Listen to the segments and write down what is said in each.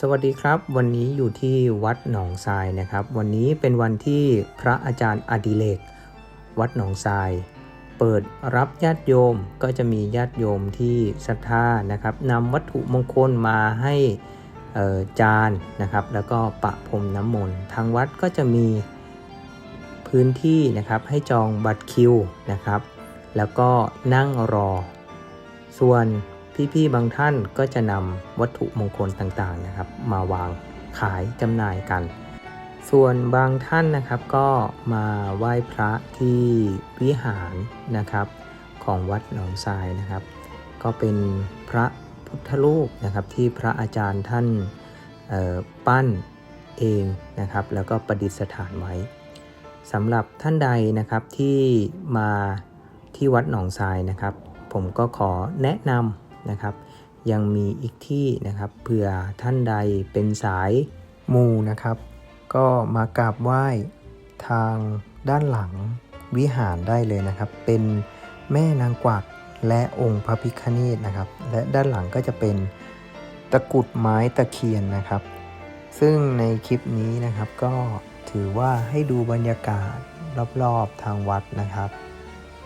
สวัสดีครับ วันนี้อยู่ที่วัดหนองทรายนะครับ วันนี้เป็นวันที่พระอาจารย์อดิเลก วัดหนองทราย เปิดรับญาติโยมก็จะมีญาติโยมที่ศรัทธานะครับนำวัตถุมงคลมาให้จานนะครับ แล้วก็ปะพรมน้ำมนต์ทางวัดก็จะมีพื้นที่นะครับให้จองบัตรคิวนะครับ แล้วก็นั่งรอ ส่วน พี่ๆบางท่านก็จะนำวัตถุมงคลต่างๆนะครับ มาวางขายจำหน่ายกัน ส่วนบางท่านนะครับก็มาไหว้พระที่วิหารนะครับของวัดหนองทรายนะครับ ก็เป็นพระพุทธรูปนะครับที่พระอาจารย์ท่านปั้นเองนะครับ แล้วก็ประดิษฐานไว้สำหรับท่านใดนะครับที่มาที่วัดหนองทรายนะครับ ผมก็ขอแนะนำ นะครับ ยังมีอีกที่นะครับเผื่อท่านใดเป็นสายมูนะครับ ก็มากราบไหว้ทางด้านหลังวิหารได้เลยนะครับ เป็นแม่นางกวักและองค์พระพิฆเนศนะครับ และด้านหลังก็จะเป็นตะกรุดไม้ตะเคียนนะครับ ซึ่งในคลิปนี้นะครับก็ถือว่าให้ดูบรรยากาศรอบๆทางวัดนะครับ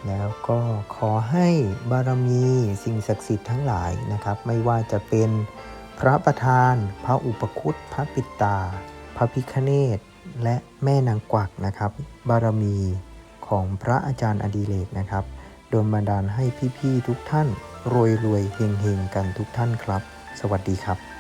แล้วก็ขอให้บารมีสิ่งศักดิ์สิทธิ์ทั้งหลายนะครับ ไม่ว่าจะเป็นพระประธาน พระอุปคุตพระปิตา พระพิคเนตและแม่นางกวักนะครับ บารมีของพระอาจารย์อดิเรกนะครับโดนบันดาลให้พี่ๆทุกท่านรวยรวยเฮงๆกันทุกท่านครับ สวัสดีครับ